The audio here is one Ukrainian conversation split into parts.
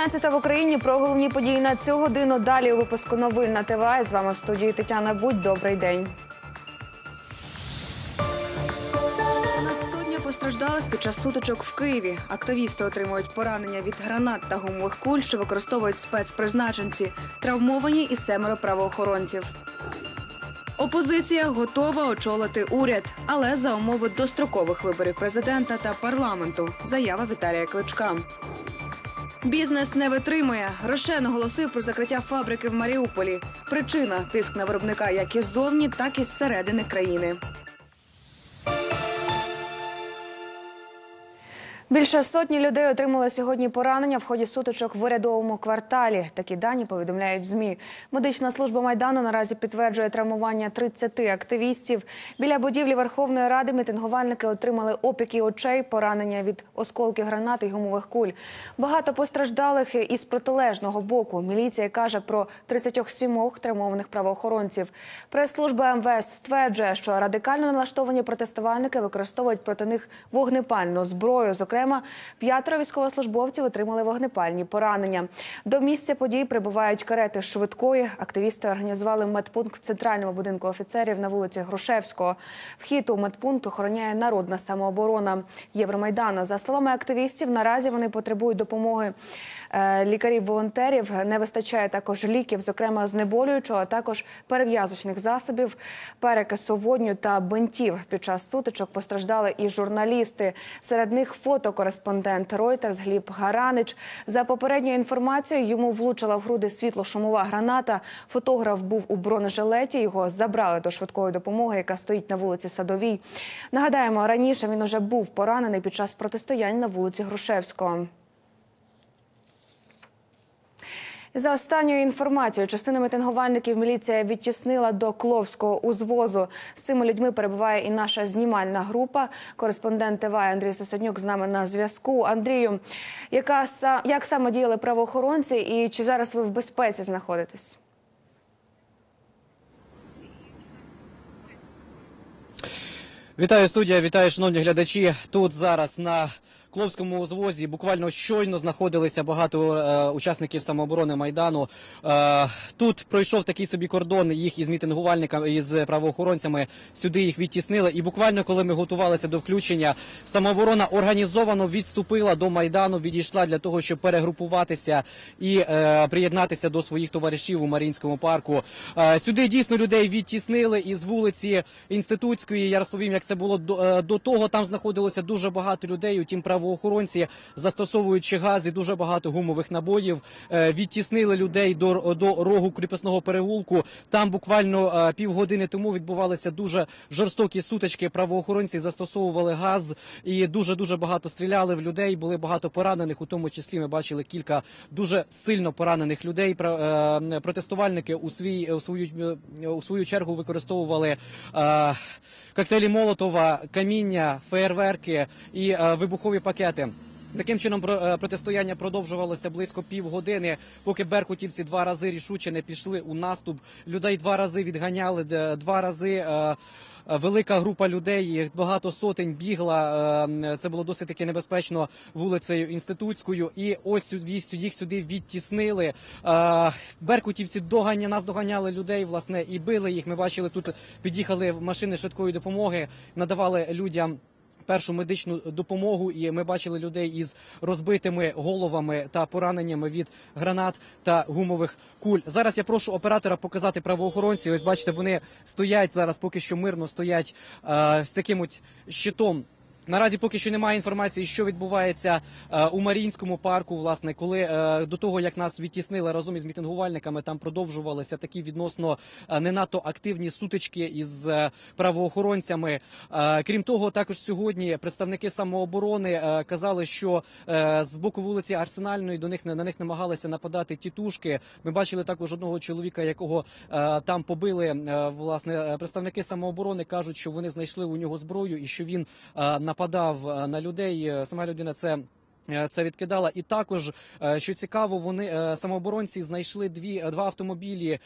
19 в Україні про головні події на цю годину. Далі у випуску новин на ТВА. З вами в студії Тетяна Будь. Добрий день. Постраждалих під час сутичок в Києві. Активісти отримують поранення від гранат та гумових куль, що використовують спецпризначенці. Травмовані і семеро правоохоронців. Опозиція готова очолити уряд, але за умови дострокових виборів президента та парламенту. Заява Віталія Кличка. Бізнес не витримує. Рошен оголосив про закриття фабрики в Маріуполі. Причина тиск на виробника як і зовні, так і зсередини країни. Більше сотні людей отримали сьогодні поранення в ході сутичок в урядовому кварталі. Такі дані повідомляють змі. Медична служба майдану наразі підтверджує травмування 30 активістів. Біля будівлі Верховної Ради мітингувальники отримали опіки очей, поранення від осколків гранат і гумових куль. Багато постраждалих із протилежного боку. Міліція каже про 37 травмованих правоохоронців. Прес-служба МВС стверджує, що радикально налаштовані протестувальники використовують проти них вогнепальну зброю. Зокрема, п'ятеро військовослужбовців отримали вогнепальні поранення. До місця подій прибувають карети швидкої. Активісти організували медпункт в центральному будинку офіцерів на вулиці Грушевського. Вхід у медпункт охороняє народна самооборона Євромайдану. За словами активістів, наразі вони потребують допомоги е, лікарів-волонтерів. Не вистачає також ліків, зокрема знеболюючого, а також перев'язочних засобів, перекису водню та бинтів. Під час сутичок постраждали і журналісти. Серед них фотокореспондент Reuters Гліб Гаранич. За попередньою інформацією, йому влучила в груди світло-шумова граната. Фотограф був у бронежилеті. Його забрали до швидкої допомоги, яка стоїть на вулиці Садовій. Нагадаємо, раніше він уже був поранений під час протистоянь на вулиці Грушевського. За останньою інформацією, частину мітингувальників міліція відтіснила до Кловського узвозу. З цими людьми перебуває і наша знімальна група. Кореспондент ТВ Андрій Сосаднюк з нами на зв'язку. Андрію, яка як саме діяли правоохоронці, і чи зараз ви в безпеці знаходитесь? Вітаю студія, вітаю шановні глядачі. Тут зараз на Кловському узвозі буквально щойно знаходилися багато е, учасників самооборони майдану. Е, тут пройшов такий собі кордон їх із мітингувальниками із правоохоронцями. Сюди їх відтіснили. І буквально, коли ми готувалися до включення, самооборона організовано відступила до майдану, відійшла для того, щоб перегрупуватися і е, приєднатися до своїх товаришів у Марінському парку. Е, сюди дійсно людей відтіснили із вулиці Інститутської. Я розповім, як це було до, е, до того. Там знаходилося дуже багато людей. Утім, правоохоронці, застосовуючи газ і дуже багато гумових набоїв, е, відтіснили людей до, до рогу кріпосного переулку. Там буквально е, півгодини тому відбувалися дуже жорстокі сутички. Правоохоронці застосовували газ і дуже дуже багато стріляли в людей. Були багато поранених. У тому числі ми бачили кілька дуже сильно поранених людей. Е, Протестувальники у свій у свою у свою чергу використовували коктейлі Молотова, каміння, феєрверки і вибухові пакети. Таким чином е, протистояння продовжувалося близько півгодини, поки беркутівці два рази рішуче не пішли у наступ. Людей два рази відганяли, два рази. е, Велика група людей, їх багато сотень бігла. е, Це було досить таки небезпечно вулицею інститутською. І ось їх сюди відтіснили. Беркутівці доганя нас доганяли людей, власне, і били їх. Ми бачили тут під'їхали машини швидкої допомоги, надавали людям. Першу медичну допомогу, і ми бачили людей із розбитими головами та пораненнями від гранат та гумових куль. Зараз я прошу оператора показати правоохоронці. Ось бачите, вони стоять зараз, поки що мирно стоять е, з таким от щитом. Наразі поки що немає інформації, що відбувається е, у Маріїнському парку. Власне, коли е, до того як нас відтіснили разом із мітингувальниками, там продовжувалися такі відносно е, не надто активні сутички із правоохоронцями. Крім того, також сьогодні представники самооборони казали, що з боку вулиці Арсенальної до них на них намагалися нападати тітушки. Ми бачили також одного чоловіка, якого там побили. Власне, представники самооборони кажуть, що вони знайшли у нього зброю і що він е, нападав е, на людей. Е, Сама людина це Це відкидала, і також е, що цікаво, вони е, самооборонці знайшли дві е, два автомобілі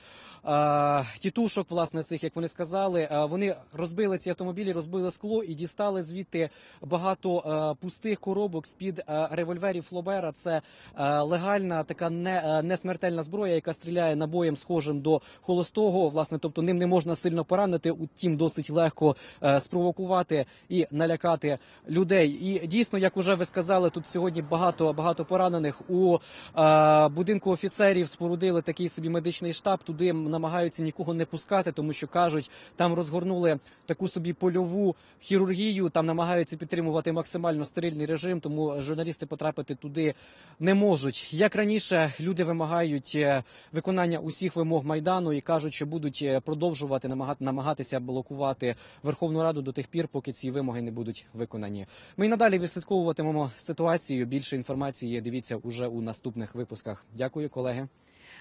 е, тітушок, власне, цих як вони сказали. Е, Вони розбили ці автомобілі, розбили скло і дістали звідти багато е, пустих коробок з під револьверів Флобера. Це е, легальна така не, е, не смертельна зброя, яка стріляє набоєм схожим до холостого. Власне, тобто ним не можна сильно поранити, утім досить легко е, спровокувати і налякати людей. І дійсно, як уже ви сказали, тут сьогодні багато багато поранених у е, будинку офіцерів спорудили такий собі медичний штаб. Туди намагаються нікого не пускати, тому що кажуть, там розгорнули таку собі польову хірургію. Там намагаються підтримувати максимально стерильний режим, тому журналісти потрапити туди не можуть. Як раніше, люди вимагають е, виконання усіх вимог майдану і кажуть, що будуть е, продовжувати намага- намагатися блокувати Верховну Раду до тих пір, поки ці вимоги не будуть виконані. Ми й надалі відслідковуватимемо ситуацію. Більше інформації дивіться уже у наступних випусках. Дякую, колеги.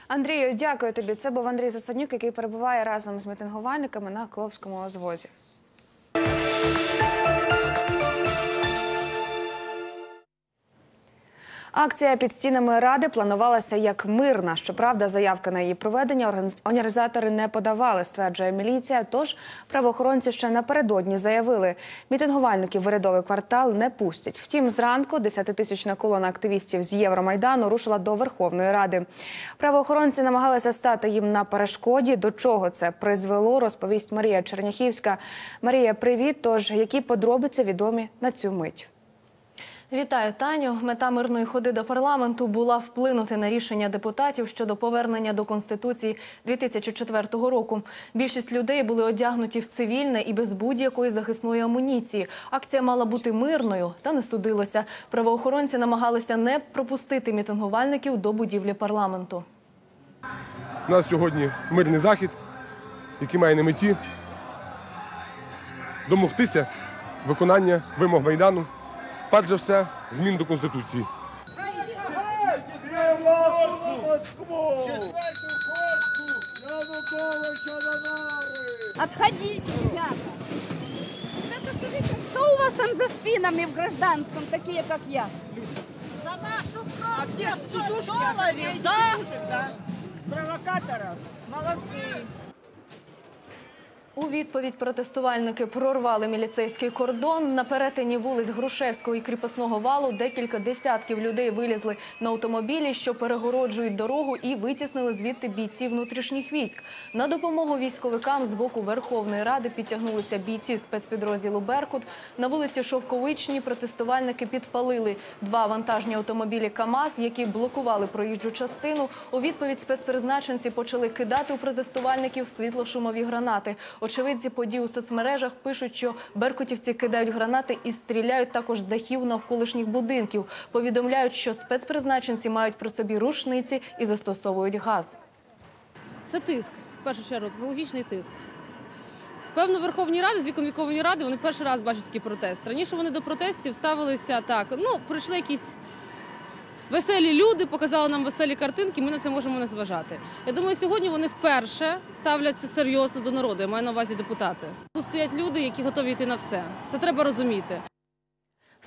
Андрію, дякую тобі. Це був Андрій Засаднюк, який перебуває разом з мітингувальниками на Кловському озвозі. Акція під стінами ради планувалася як мирна. Щоправда, заявки на її проведення організ- організатори не подавали, стверджує міліція. Тож правоохоронці ще напередодні заявили, мітингувальників в урядовий квартал не пустять. Втім, зранку десятитисячна колона активістів з Євромайдану рушила до Верховної Ради. Правоохоронці намагалися стати їм на перешкоді. До чого це призвело, розповість Марія Черняхівська. Марія, привіт. Тож які подробиці відомі на цю мить? Вітаю, Таню. Мета мирної ходи до парламенту була вплинути на рішення депутатів щодо повернення до конституції 2004 року. Більшість людей були одягнуті в цивільне і без будь-якої захисної амуніції. Акція мала бути мирною, та не судилося. Правоохоронці намагалися не пропустити мітингувальників до будівлі парламенту. У нас сьогодні мирний захід, який має на меті домогтися виконання вимог Майдану, перш за все, змін до Конституції. Отходите, ребята. Это скажите, что у вас там за спинами в гражданском, такие как я? За нашу кровь! А где долларов, да? Провокаторов. Молодцы. У відповідь протестувальники прорвали міліцейський кордон. На перетині вулиць Грушевського і Кріпосного валу декілька десятків людей вилізли на автомобілі, що перегороджують дорогу, і витіснили звідти бійців внутрішніх військ. На допомогу військовикам з боку Верховної Ради підтягнулися бійці спецпідрозділу Беркут. На вулиці Шовковичній протестувальники підпалили два вантажні автомобілі КАМАЗ, які блокували проїжджу частину. У відповідь спецпризначенці почали кидати у протестувальників світлошумові гранати. Очевидці подій у соцмережах пишуть, що беркутівці кидають гранати і стріляють також з дахів навколишніх будинків. Повідомляють, що спецпризначенці мають при собі рушниці і застосовують газ. Це тиск, в першу чергу, психологічний тиск. Певно, Верховній Раді, з вікон Вікової Ради, вони перший раз бачать такий протест. Раніше вони до протестів ставилися так. Ну, прийшли якісь веселі люди, показали нам веселі картинки, ми на це можемо не зважати. Я думаю, сьогодні вони вперше ставляться серйозно до народу. Я маю на увазі депутати. Тут стоять люди, які готові йти на все. Це треба розуміти.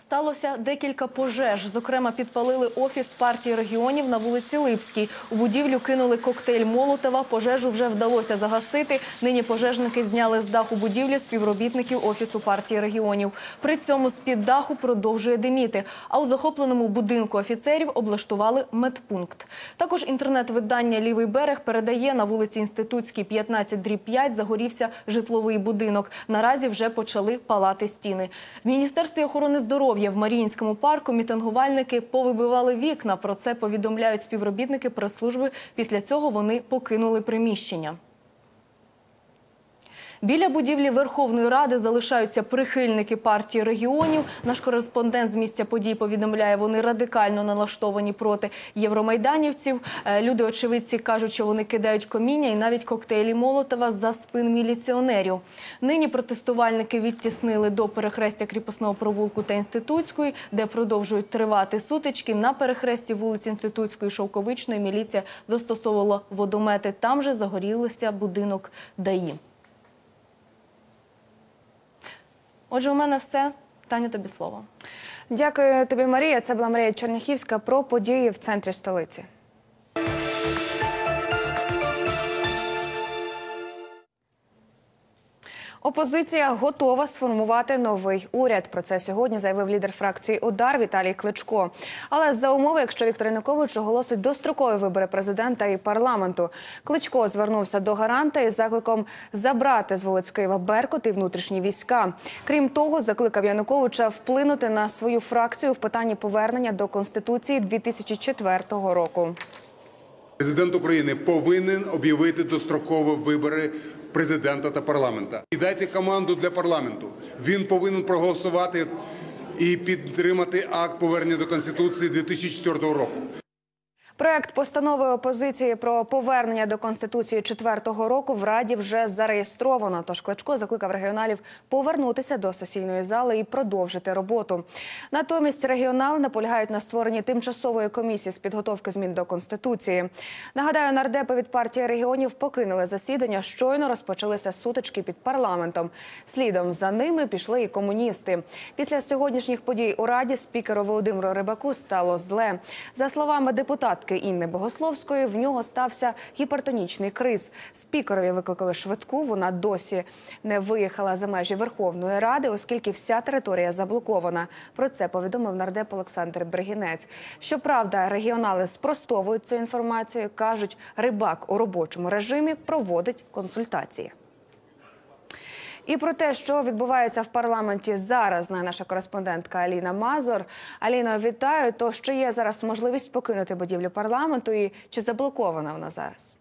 Сталося декілька пожеж. Зокрема, підпалили офіс партії регіонів на вулиці Липській. У будівлю кинули коктейль Молотова. Пожежу вже вдалося загасити. Нині пожежники зняли з даху будівлі співробітників офісу партії регіонів. При цьому з-під даху продовжує диміти. А у захопленому будинку офіцерів облаштували медпункт. Також інтернет-видання Лівий берег передає на вулиці Інститутській 15 дріб 5 загорівся житловий будинок. Наразі вже почали палати стіни. В Міністерстві охорони здоров'я в Маріїнському парку мітингувальники повибивали вікна. Про це повідомляють співробітники прес-служби. Після цього вони покинули приміщення. Біля будівлі Верховної Ради залишаються прихильники партії регіонів. Наш кореспондент з місця подій повідомляє, вони радикально налаштовані проти євромайданівців. Е, Люди очевидці кажуть, що вони кидають коміння і навіть коктейлі Молотова за спин міліціонерів. Нині протестувальники відтіснили до перехрестя кріпосного провулку та інститутської, де продовжують тривати сутички. На перехресті вулиць Інститутської Шовковичної міліція застосовувала водомети. Там же загорілися будинок ДАІ. Отже, у мене все. Таня, тобі слово. Дякую тобі, Марія. Це була Марія Черняхівська про події в центрі столиці. Опозиція готова сформувати новий уряд. Про це сьогодні заявив лідер фракції Удар Віталій Кличко. Але за умови, якщо Віктор Янукович оголосить дострокові вибори президента і парламенту, Кличко звернувся до гаранта із закликом забрати з вулиць Києва Беркут і внутрішні війська. Крім того, закликав Януковича вплинути на свою фракцію в питанні повернення до конституції 2004 року. Президент України повинен об'явити дострокові вибори президента та парламента. І дайте команду для парламенту. Він повинен проголосувати і підтримати акт повернення до конституції 2004 року. Проект постанови опозиції про повернення до конституції четвертого року в раді вже зареєстровано. Тож Кличко закликав регіоналів повернутися до сесійної зали і продовжити роботу. Натомість регіонали наполягають на створенні тимчасової комісії з підготовки змін до конституції. Нагадаю, нардепи від партії регіонів покинули засідання. Щойно розпочалися сутички під парламентом. Слідом за ними пішли і комуністи. Після сьогоднішніх подій у раді спікеру Володимиру Рибаку стало зле. За словами депутатки Інни Богословської, в нього стався гіпертонічний криз. Спікерові викликали швидку. Вона досі не виїхала за межі Верховної Ради, оскільки вся територія заблокована. Про це повідомив нардеп Олександр Бригінець. Щоправда, регіонали спростовують цю інформацію. кажуть, рибак у робочому режимі проводить консультації. І про те, що відбувається в парламенті зараз, знає наша кореспондентка Аліна Мазур. Аліно, вітаю. То що є зараз можливість покинути будівлю парламенту, і чи заблокована вона зараз?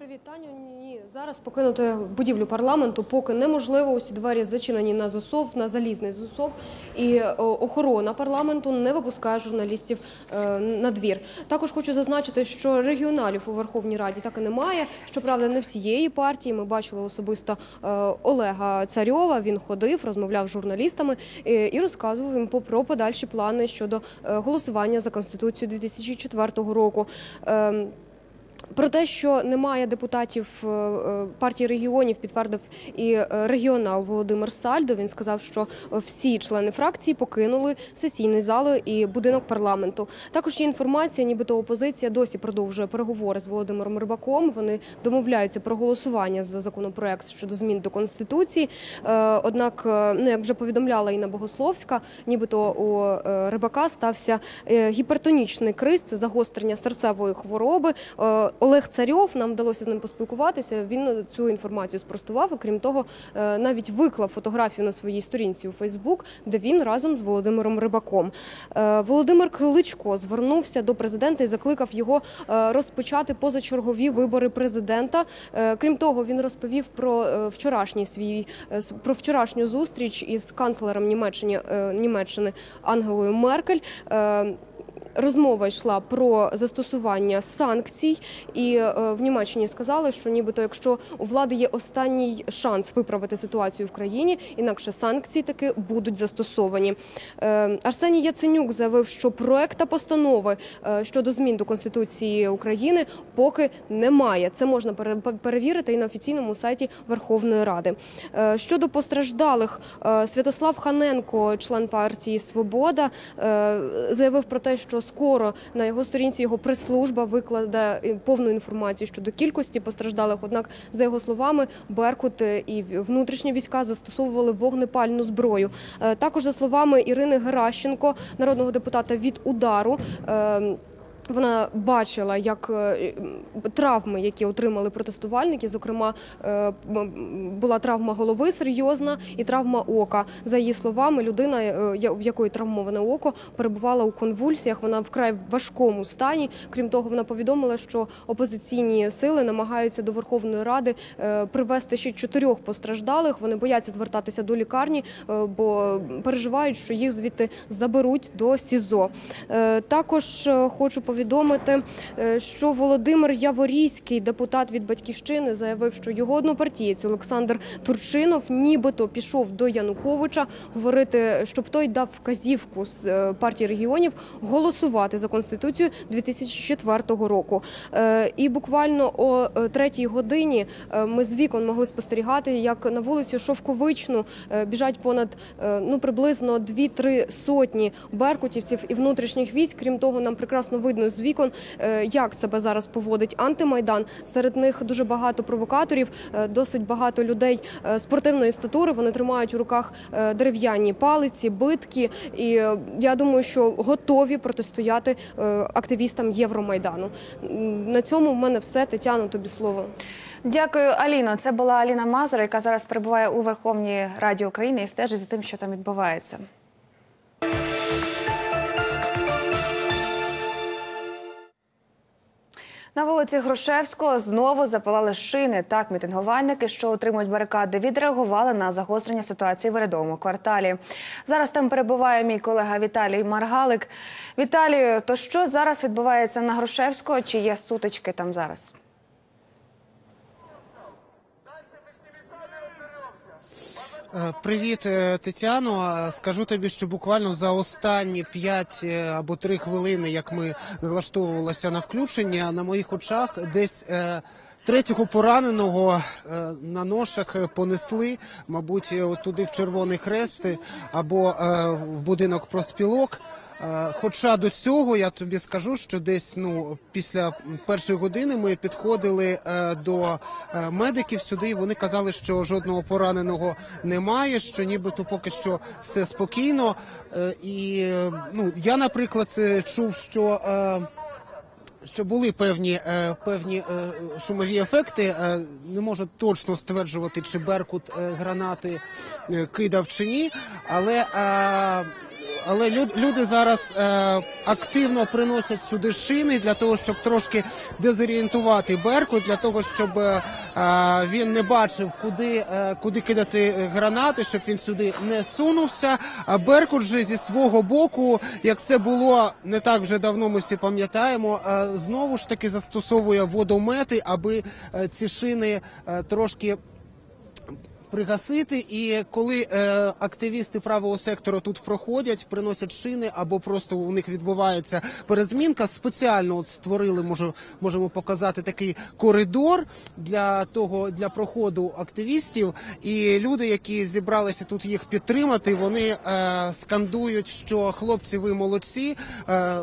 Привіт, Таню. Ні, зараз покинути будівлю парламенту поки неможливо. Усі двері зачинені на засов, на залізний засов, і е, охорона парламенту не випускає журналістів е, на двір. Також хочу зазначити, що регіоналів у Верховній Раді так і немає. Щоправда, не всієї партії. Ми бачили особисто е, Олега Царьова. Він ходив, розмовляв з журналістами і розказував їм про подальші плани щодо голосування за конституцію 2004 року. Про те, що немає депутатів е, е, партії регіонів, підтвердив і е, регіонал Володимир Сальдо. Він сказав, що всі члени фракції покинули сесійний зал і будинок парламенту. Також є інформація, нібито опозиція досі продовжує переговори з Володимиром Рибаком. Вони домовляються про голосування за законопроект щодо змін до конституції. Однак, ну як вже повідомляла Інна Богословська, нібито у Рибака стався гіпертонічний криз, це загострення серцевої хвороби. Олег Царьов, нам вдалося з ним поспілкуватися. Він цю інформацію спростував. І крім того, е, навіть виклав фотографію на своїй сторінці у Фейсбук, де він разом з Володимиром Рибаком. Е, Володимир Криличко звернувся до президента і закликав його е, розпочати позачергові вибори президента. Крім того, він розповів про вчорашній свій про вчорашню зустріч із канцлером Німеччини, Німеччини Ангелою Меркель. Розмова йшла про застосування санкцій, і е, в Німеччині сказали, що нібито якщо у влади є останній шанс виправити ситуацію в країні, інакше санкції таки будуть застосовані. Е, Арсеній Яценюк заявив, що проекта постанови е, щодо змін до конституції України поки немає. Це можна пере- перевірити і на офіційному сайті Верховної Ради. Щодо постраждалих, Святослав Ханенко, член партії Свобода, заявив про те, що скоро на його сторінці його прес-служба викладе е, повну інформацію щодо кількості постраждалих. Однак, за його словами, Беркут е, і внутрішні війська застосовували вогнепальну зброю. Е, Також за словами Ірини Геращенко, народного депутата від удару. Вона бачила, як е, травми, які отримали протестувальники, зокрема, е, була травма голови серйозна і травма ока. За її словами, людина, е, в якої травмоване око, перебувала у конвульсіях. Вона вкрай важкому стані. Крім того, вона повідомила, що опозиційні сили намагаються до Верховної Ради привести ще чотирьох постраждалих. Вони бояться звертатися до лікарні, бо переживають, що їх звідти заберуть до СІЗО. Також хочу повідомити, повідомити, е, що Володимир Яворійський, депутат від батьківщини, заявив, що його однопартієць Олександр Турчинов нібито пішов до Януковича говорити, щоб той дав вказівку з е, партії регіонів голосувати за конституцію 2004 року. Е, І буквально о третій годині ми з вікон могли спостерігати, як на вулицю Шовковичну біжать понад ну приблизно 2-3 сотні беркутівців і внутрішніх військ. Крім того, нам прекрасно видно з вікон, е, як себе зараз поводить антимайдан. Серед них дуже багато провокаторів, е, досить багато людей е, спортивної статури. Вони тримають у руках дерев'яні палиці, битки. І я думаю, що готові протистояти активістам Євромайдану. На цьому в мене все. Тетяно, тобі слово. Дякую, Аліно. Це була Аліна Мазур, яка зараз перебуває у Верховній Раді України і стежить за тим, що там відбувається. На вулиці Грушевського знову запалали шини. Так, мітингувальники, що отримують барикади, відреагували на загострення ситуації в рядовому кварталі. Зараз там перебуває мій колега Віталій Маргалик. Віталію, то що зараз відбувається на Грушевського? Чи є сутички там зараз? Привіт, е, Тетяно. Е, Скажу тобі, що буквально за останні 5 або 3 хвилини, як ми налаштовувалися на включення, на моїх очах десь е, третього пораненого е, на ношах е, понесли, мабуть, е, туди в Червоний Хрест е, або е, в будинок проспілок. Е, Хоча до цього я тобі скажу, що десь ну після першої години ми підходили е, до е, медиків сюди. і Вони казали, що жодного пораненого немає, що нібито поки що все спокійно. І ну я, наприклад, чув, що. що були певні, певні шумові ефекти. Не можу точно стверджувати, чи Беркут гранати кидав чи ні, але. Але люд- люди зараз е, активно приносять сюди шини для того, щоб трошки дезорієнтувати Беркут, для того, щоб е, е, він не бачив, куди, е, куди кидати гранати, щоб він сюди не сунувся. А Беркут же зі свого боку, як це було не так вже давно, ми всі пам'ятаємо, е, знову ж таки застосовує водомети, аби е, ці шини е, трошки пригасити. І коли е, активісти правого сектору тут проходять, приносять шини або просто у них відбувається перезмінка, спеціально от створили, можу, можемо показати такий коридор для того для проходу активістів. І люди, які зібралися тут їх підтримати, вони е, скандують, що хлопці, ви молодці. Е,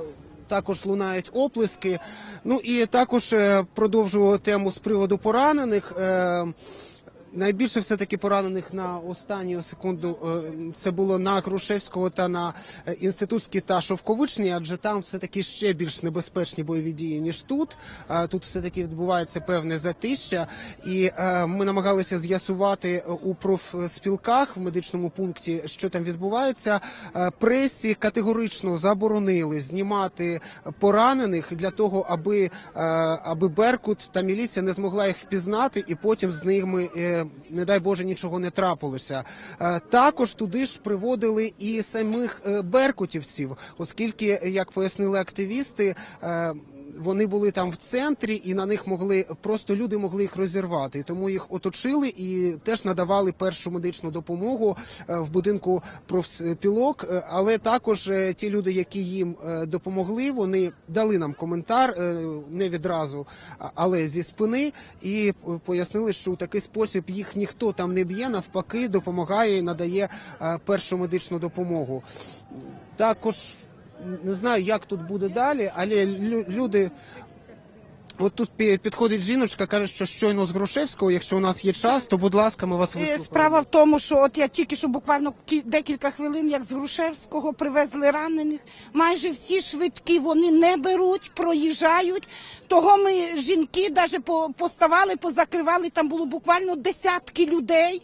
також лунають оплески. Ну і також е, продовжую тему з приводу поранених. Найбільше все-таки поранених на останню секунду е, це було на Крушевського та на е, інститутській та Шовковичній, адже там все-таки ще більш небезпечні бойові дії, ніж тут. Е, Тут все-таки відбувається певне затища. І ми намагалися з'ясувати у профспілках в медичному пункті, що там відбувається. Пресі категорично заборонили знімати поранених для того, аби, аби Беркут та міліція не змогла їх впізнати, і потім з ними, не дай Боже, нічого не трапилося. Е, Також туди ж приводили і самих е, беркутівців, оскільки, як пояснили активісти. Вони були там в центрі, і на них могли просто люди могли їх розірвати. Тому їх оточили і теж надавали першу медичну допомогу е, в будинку профспілок. Е, Але також е, ті люди, які їм допомогли, вони дали нам коментар не відразу, але зі спини, і пояснили, що у такий спосіб їх ніхто там не б'є, навпаки, допомагає і надає першу медичну допомогу. Також не знаю, як тут буде далі, але лю- люди. От тут підходить жіночка, каже, що щойно з Грушевського, якщо у нас є час, то будь ласка, ми вас Е, вислухаємо. Справа в тому, що от я тільки що буквально кі- декілька хвилин, як з Грушевського привезли ранених. Майже всі швидкі вони не беруть, проїжджають. Того ми жінки навіть поставали, позакривали. Там було буквально десятки людей.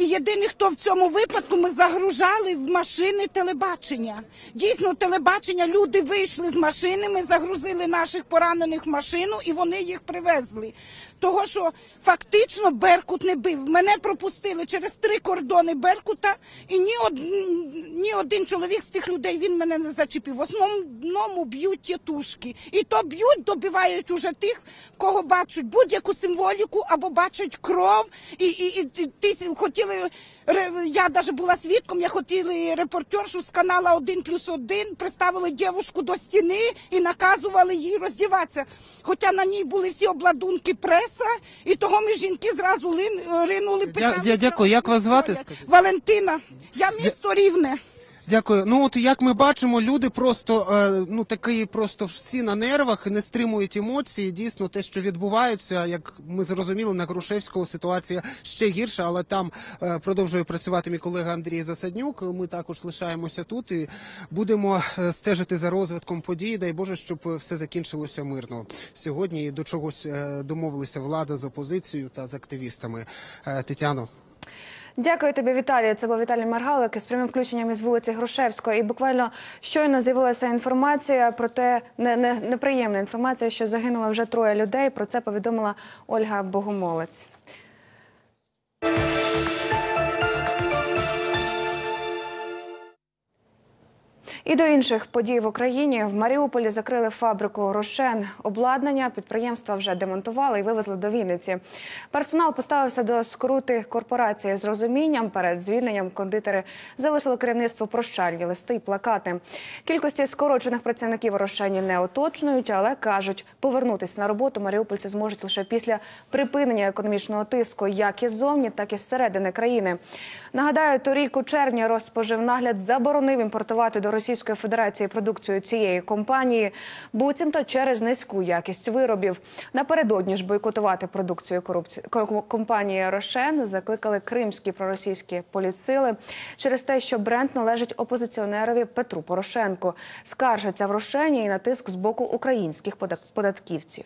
І єдиний, хто в цьому випадку ми загружали в машини телебачення. Дійсно, телебачення, люди вийшли з машини, ми загрузили наших поранених в машину і вони їх привезли. Того, що фактично Беркут не бив. Мене пропустили через три кордони Беркута, і ні, од... ні один чоловік з тих людей він мене не зачепив. В основному б'ють тітушки. І то б'ють, добивають уже тих, кого бачать будь-яку символіку або бачать кров. І, і, і, і с- хотіли. Я навіть була свідком, я хотіла репортершу з канала 1 плюс 1, приставили дівушку до стіни і наказували їй роздіватися. Хоча на ній були всі обладунки преса, і того ми жінки зразу лин, ринули. питання. дякую. Як вас звати, Валентина. Я місто Рівне. Дякую. Ну от як ми бачимо, люди просто е, ну такі просто всі на нервах, не стримують емоції. Дійсно, те, що відбувається, як ми зрозуміли, на Грушевського ситуація ще гірша, але там е, продовжує працювати мій колега Андрій Засаднюк. Ми також лишаємося тут і будемо е, стежити за розвитком подій. Дай Боже, щоб все закінчилося мирно сьогодні. До чогось домовилися влада з опозицією та з активістами. Тетяно. Дякую тобі, Віталія. Це був Віталій Маргалик з прямим включенням із вулиці Грушевської. І буквально щойно з'явилася інформація про те, не, не, неприємна інформація, що загинуло вже троє людей. Про це повідомила Ольга Богомолець. І до інших подій в Україні в Маріуполі закрили фабрику Рошен. Обладнання підприємства вже демонтували і вивезли до Вінниці. Персонал поставився до скрути корпорації з розумінням. Перед звільненням кондитери залишили керівництво прощальні листи і плакати. Кількості скорочених працівників Рошені не уточнюють, але кажуть, повернутися на роботу маріупольці зможуть лише після припинення економічного тиску, як іззовні, так і зсередини країни. Нагадаю, торік у червні Розспоживнагляд заборонив імпортувати до Російської Федерації продукцію цієї компанії, буцімто через низьку якість виробів. Напередодні ж бойкотувати продукцію корупці... ко- компанії Рошен закликали кримські проросійські політсили через те, що бренд належить опозиціонерові Петру Порошенку. Скаржаться в Рошені і на тиск з боку українських подат- податківців.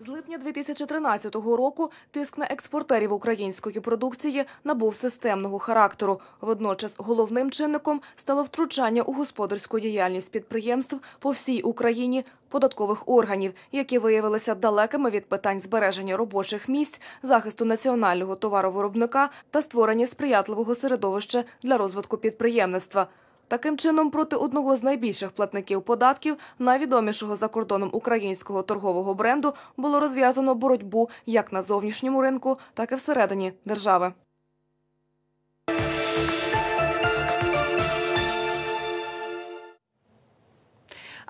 З липня 2013 року тиск на експортерів української продукції набув системного характеру. Водночас головним чинником стало втручання у господарську діяльність підприємств по всій Україні податкових органів, які виявилися далекими від питань збереження робочих місць, захисту національного товаровиробника та створення сприятливого середовища для розвитку підприємництва. Таким чином, проти одного з найбільших платників податків, найвідомішого за кордоном українського торгового бренду, було розв'язано боротьбу як на зовнішньому ринку, так і всередині держави.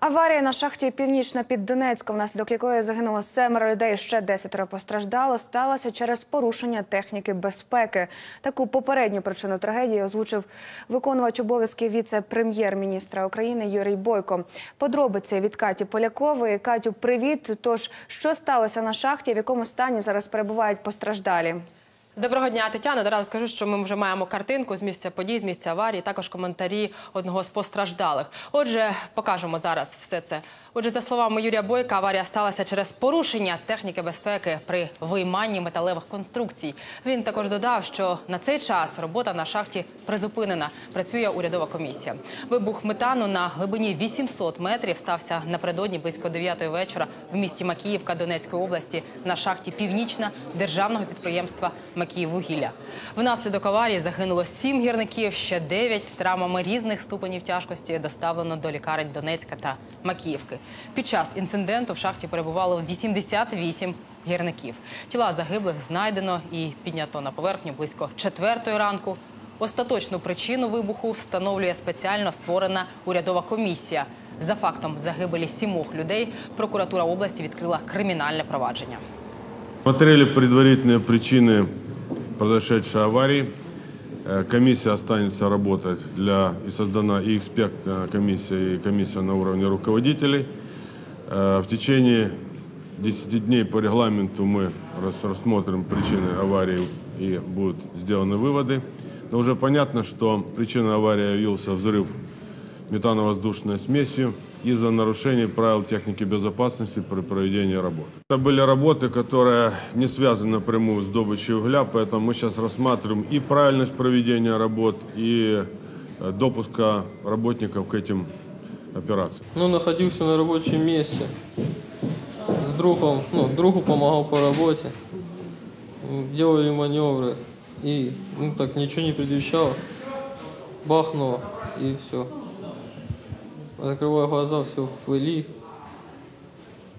Аварія на шахті Північна під Донецьком, внаслідок якої загинуло семеро людей, ще десятеро постраждало, сталося через порушення техніки безпеки. Таку попередню причину трагедії озвучив виконувач обов'язків віце-прем'єр-міністра України Юрій Бойко. Подробиці від Каті Полякової. Катю, привіт. Тож, що сталося на шахті, в якому стані зараз перебувають постраждалі? Доброго дня, Тетяна. Одразу скажу, що ми вже маємо картинку з місця подій, з місця аварії, також коментарі одного з постраждалих. Отже, покажемо зараз все це. Отже, за словами Юрія Бойка, аварія сталася через порушення техніки безпеки при вийманні металевих конструкцій. Він також додав, що на цей час робота на шахті призупинена. Працює урядова комісія. Вибух метану на глибині 800 метрів стався напередодні близько 9 вечора в місті Макіївка Донецької області на шахті Північна державного підприємства Макіїввугілля. Внаслідок аварії загинуло 7 гірників, ще 9 з травмами різних ступенів тяжкості доставлено до лікарень Донецька та Макіївки. Під час інциденту в шахті перебувало 88 гірників. Тіла загиблих знайдено і піднято на поверхню близько четвертої ранку. Остаточну причину вибуху встановлює спеціально створена урядова комісія. За фактом загибелі сімох людей прокуратура області відкрила кримінальне провадження. Смотрели предварительные причины произошедшей аварии. Э, Комиссия останется работать для и создана и экспертная комиссия, и комиссия на уровне руководителей. Э, В течение 10 дней по регламенту мы рас- рассмотрим причины аварии и будут сделаны выводы. Но уже понятно, что причиной аварии явился взрыв метановоздушной смесью из-за нарушений правил техники безопасности при проведении работ. Это были работы, которые не связаны напрямую с добычей угля, поэтому мы сейчас рассматриваем и правильность проведения работ, и э, допуска работников к этим операциям. Ну, находился на рабочем месте. С другом, ну, другу помогал по работе. Делали маневры. И, ну, так ничего не предвещало. Бахнуло, и все. Закрываю глаза, все в пыли.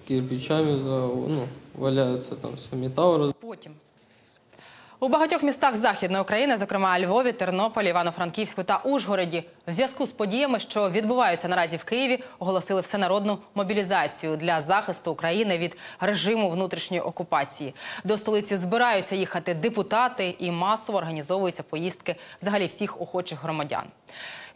Кирпичами за, ну, валяются там все, металл раз- Потім. У багатьох містах Західної України, зокрема Львові, Тернополі, Івано-Франківську та Ужгороді, в зв'язку з подіями, що відбуваються наразі в Києві, оголосили всенародну мобілізацію для захисту України від режиму внутрішньої окупації. До столиці збираються їхати депутати і масово організовуються поїздки взагалі всіх охочих громадян.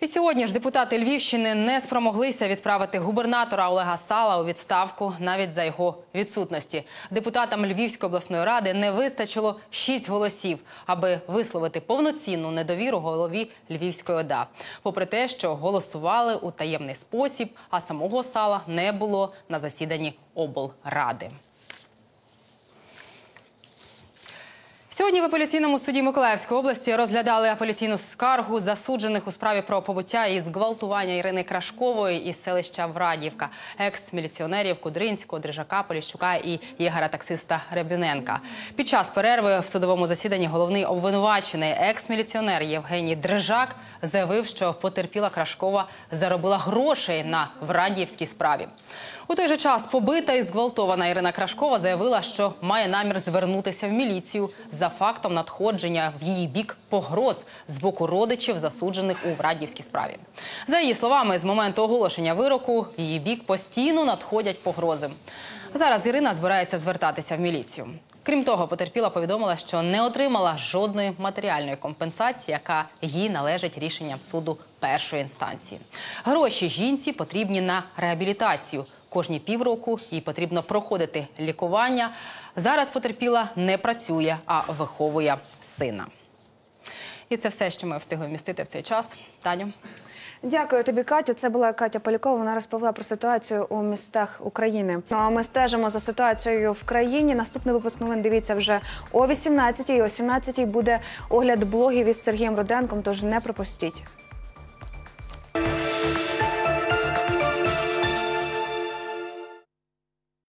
І сьогодні ж депутати Львівщини не спромоглися відправити губернатора Олега Сала у відставку навіть за його відсутності. Депутатам Львівської обласної ради не вистачило шість голосів, аби висловити повноцінну недовіру голові Львівської ОДА. Попри те, що голосували у таємний спосіб, а самого Сала не було на засіданні облради. Сьогодні в апеляційному суді Миколаївської області розглядали апеляційну скаргу засуджених у справі про побиття і зґвалтування Ірини Крашкової із селища Врадівка, екс-міліціонерів Кудринського, Дрижака, Поліщука і єгера-таксиста Рябіненка. Під час перерви в судовому засіданні головний обвинувачений екс-міліціонер Євгеній Дрижак заявив, що потерпіла Крашкова заробила грошей на Врадіївській справі. У той же час побита і зґвалтована Ірина Крашкова заявила, що має намір звернутися в міліцію за фактом надходження в її бік погроз з боку родичів, засуджених у Врадівській справі. За її словами, з моменту оголошення вироку в її бік постійно надходять погрози. Зараз Ірина збирається звертатися в міліцію. Крім того, потерпіла повідомила, що не отримала жодної матеріальної компенсації, яка їй належить рішенням суду першої інстанції. Гроші жінці потрібні на реабілітацію. Кожні півроку їй потрібно проходити лікування. Зараз потерпіла не працює, а виховує сина. І це все, що ми встигли вмістити в цей час. Таню. Дякую тобі, Катю. Це була Катя Полякова. Вона розповіла про ситуацію у містах України. Ну а ми стежимо за ситуацією в країні. Наступний випуск новин дивіться вже о 18-й. О 17-й буде огляд блогів із Сергієм Руденком. Тож не пропустіть.